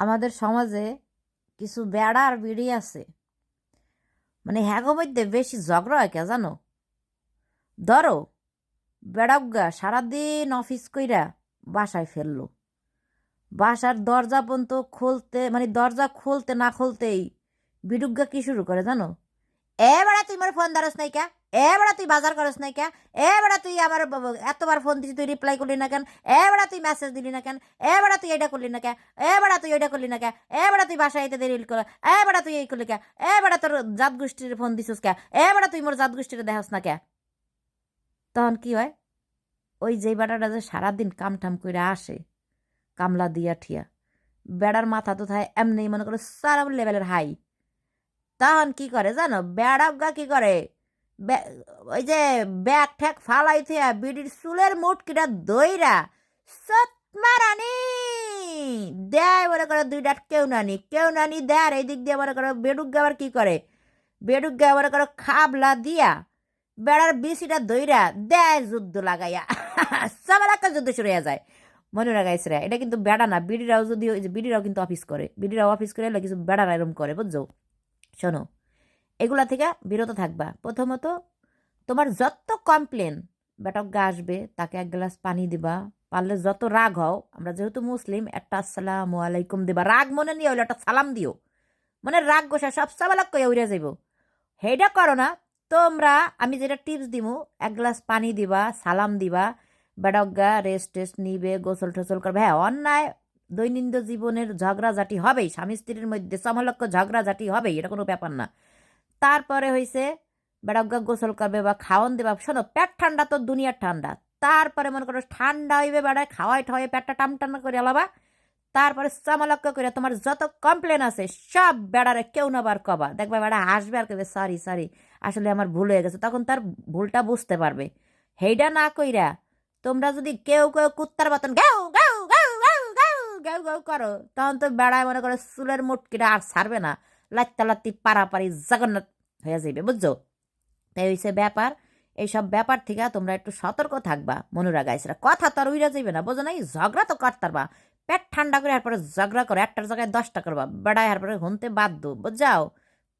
আমাদের সমাজে কিছু বেড়া আর বিড়ি আছে। মানে হ্যাগো মধ্যে বেশি ঝগড়া হয় কে জানো? ধরো বেড়াগা সারাদিন অফিস কইরা বাসায় ফেলল। বাসার দরজা পর্যন্ত খুলতে মানে দরজা খুলতে না খুলতেই বিডুগা কি শুরু করে জানো? এ বেড়া তুই আমার ফোন ধরস নাই কে এ বেড়া তুই বাজার করস নাই কে এ বেড়া তুই আমার এতবার ফোন দিছি তুই রিপ্লাই করলি না কেন এ বেড়া তুই মেসেজ দিলি না কেন এ বেড়া তুই এটা করলি না কে এ বেড়া তুই ওইটা করলি না কে এ বেড়া তুই বাসায় এতে দেরি করে এ বেড়া তুই এই করলি কে এ বেড়া তোর জাত গোষ্ঠীর ফোন দিছিস কে এ বেড়া তুই মোর জাত গোষ্ঠীর দেখাস না কে তখন কি হয় ওই যে বেড়াটা যে সারাদিন কাম টাম করে আসে কামলা দিয়া ঠিয়া বেড়ার মাথা তো থাকে এমনি মনে করো সারা লেভেলের হাই তখন কি করে জানো? বেড়াগা কি করে? ওই যে ব্যাগ ঠ্যাগ ফালাই থিয়া বিড়ির চুলের মুটকিটা দইরা সত মারানি দেয় মনে করে দুইটা কেউ নানি কেউ নানি দেয় আর এই দিয়ে মনে করো বেডুগ্গা আবার কি করে? বেডুগ্গা মনে করো খাবলা দিয়া বেড়ার বিসিটা দইরা দেয় যুদ্ধ লাগাইয়া। সবার একটা যুদ্ধ শুরু হয়ে যায়। মনে রাখাইছে এটা কিন্তু বেড়া না, বিড়িরাও যদি বিড়িরাও কিন্তু অফিস করে, বিড়িরাও অফিস করে কিছু বেড়ারা এরম করে, বুঝছ? শোনো, এগুলা থেকে বিরত থাকবা। প্রথমত, তোমার যত কমপ্লেন বেটকগা আসবে, তাকে এক গ্লাস পানি দিবা। পারলে যত রাগ হও, আমরা যেহেতু মুসলিম, একটা আসসালামু আলাইকুম দিবা। রাগ মনে নিয়ে হইলে একটা সালাম দিও। মানে রাগ গোসা সব সাবালাক কয়ে উড়ে যাইব। হেইটা করো না, তোমরা, আমি যেটা টিপস দিমু, এক গ্লাস পানি দিবা, সালাম দিবা। বেডগা রেস্ট টেস্ট নিবে, গোসল টোসল করবে। হ্যাঁ অন্যায় দৈনন্দিন জীবনের ঝগড়াঝাটি হবেই, স্বামী স্ত্রীর মধ্যে সমলক্ষ ঝগড়াঝাটি হবেই, এটা কোনো ব্যাপার না। তারপরে হইছে বেড়াগা গোসল করবে বা খাওয়ান দেবা, শোনো, পেট ঠান্ডা তো দুনিয়ার ঠান্ডা। তারপরে মনে করো ঠান্ডা হইবে বেড়ায় খাওয়াই ঠাওয়াই পেটটা টান করে আলাবা। তারপরে চামালক্ষ করে তোমার যত কমপ্লেন আছে, সব বেড়ারে কেউ না বার কবা। দেখবে বেড়া হাসবে আর কেবে সরি সরি আসলে আমার ভুল হয়ে গেছে। তখন তার ভুলটা বুঝতে পারবে। হেইডা না কইরা তোমরা যদি কেউ কেউ কুত্তার মতন গাও করো, তখন তো বেড়ায় মনে করো চুলের মুটকিটা আর ছাড়বে না। লাত্তা লাত্তি পারাপারি জগন্নাথ হয়ে যাবে বুঝছ? তাই হইছে ব্যাপার, এইসব ব্যাপার থেকে তোমরা একটু সতর্ক থাকবা, মনুরা গাইছরা। কথা তো আর উইরা যাইবে না, বোঝো না এই ঝগড়া তো করতারবা। পেট ঠান্ডা করে এরপরে ঝগড়া করো, একটার জায়গায় দশটা করবা, বেড়ায় এরপরে হনতে বাধ্য বুঝাও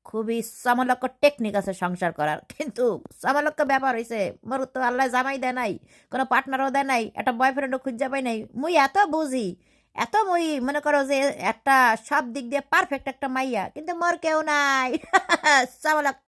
খুবই সামালক্য টেকনিক আছে সংসার করার, কিন্তু সামালক্য ব্যাপার হয়েছে মোর তো আল্লাহ জামাই দেয় নাই, কোনো পার্টনারও দেয় নাই, একটা বয়ফ্রেন্ডও খুঁজে পাই নাই, মুই এত বুঝি এত মই মনে করো যে একটা সব দিক দিয়ে পারফেক্ট একটা মাইয়া, কিন্তু মোর কেউ নাই। সামালক